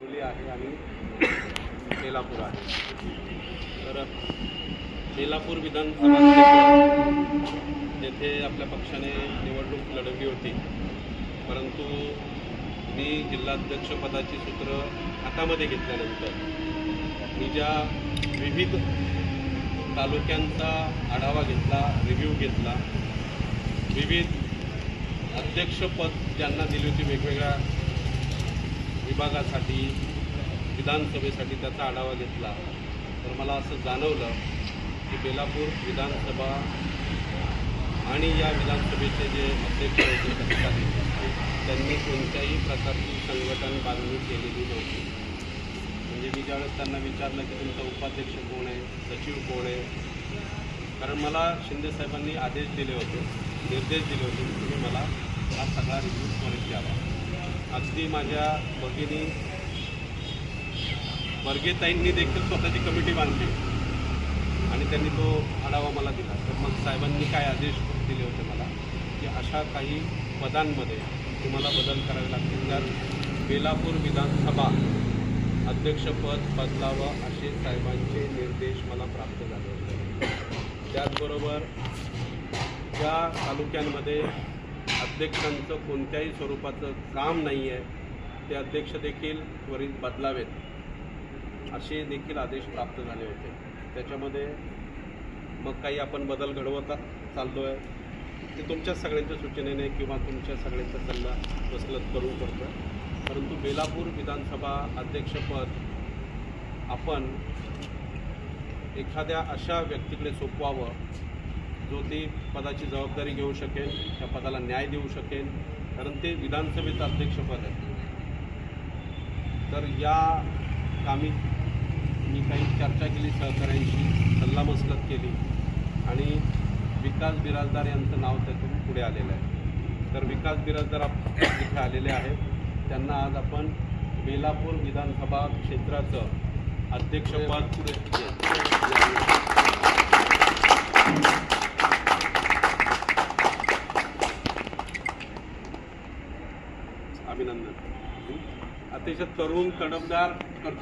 आहे आणि बेलापूर आहे. तर बेलापूर विधानसभा क्षेत्र येथे आपल्या पक्षाने निवडणूक लढवली होती परंतु मी जिल्हाध्यक्षपदाची सूत्र हातामध्ये घेतल्यानंतर मी ज्या विविध तालुक्यांचा आढावा घेतला रिव्ह्यू घेतला विविध अध्यक्षपद ज्यांना दिली होती वेगवेगळ्या विभागासाठी विधानसभेसाठी त्याचा आढावा घेतला. तर मला असं जाणवलं की बेलापूर विधानसभा आणि या विधानसभेचे जे अध्यक्ष होते अधिकारी त्यांनी कोणत्याही प्रकारची संघटन बांधणी केलेली नव्हती. म्हणजे मी ज्यावेळेस त्यांना विचारलं की तुमचा उपाध्यक्ष कोण आहे सचिव कोण आहे कारण मला शिंदेसाहेबांनी आदेश दिले होते निर्देश दिले होते की तुम्ही मला हा सगळा रिव्ह्यू त्वरित द्यावा. अगदी माझ्या भगिनी वर्गेताईंनी देखील स्वतःची कमिटी बांधली. आणि त्यांनी तो आढावा मला दिला. तर मग साहेबांनी काय आदेश दिले होते मला? की अशा काही पदांमध्ये तुम्हाला बदल करावे लागतील. तर बेलापूर विधानसभा अध्यक्षपद बदलावं असे साहेबांचे निर्देश मला प्राप्त झाले होते. त्याचबरोबर ज्या तालुक्यांमध्ये अध्यक्षांचं कोणत्याही स्वरूपाचं काम नाही आहे ते अध्यक्ष देखील त्वरित बदलावेत असे देखील आदेश प्राप्त झाले होते. त्याच्यामध्ये मग काही आपण बदल घडवत चाललो आहे ते तुमच्या सगळ्यांच्या सूचनेने किंवा तुमच्या सगळ्यांचा सल्ला वसलत करून करतो आहे परंतु बेलापूर विधानसभा अध्यक्षपद आपण एखाद्या अशा व्यक्तीकडे सोपवावं जो ते पदाची जबाबदारी घेऊ शकेल त्या पदाला न्याय देऊ शकेल कारण ते विधानसभेचं अध्यक्षपद आहे. तर या कामी मी काही चर्चा केली सहकाऱ्यांशी सल्लामसलत केली आणि विकास बिराजदार यांचं नाव त्यातून पुढे आलेलं आहे. तर विकास बिराजदार आप- इथे आलेले आहेत त्यांना आज आपण बेलापूर विधानसभा क्षेत्राचं अध्यक्षपद अभिनंदन. अतिशय तरुण तडफदार कर्तृत्व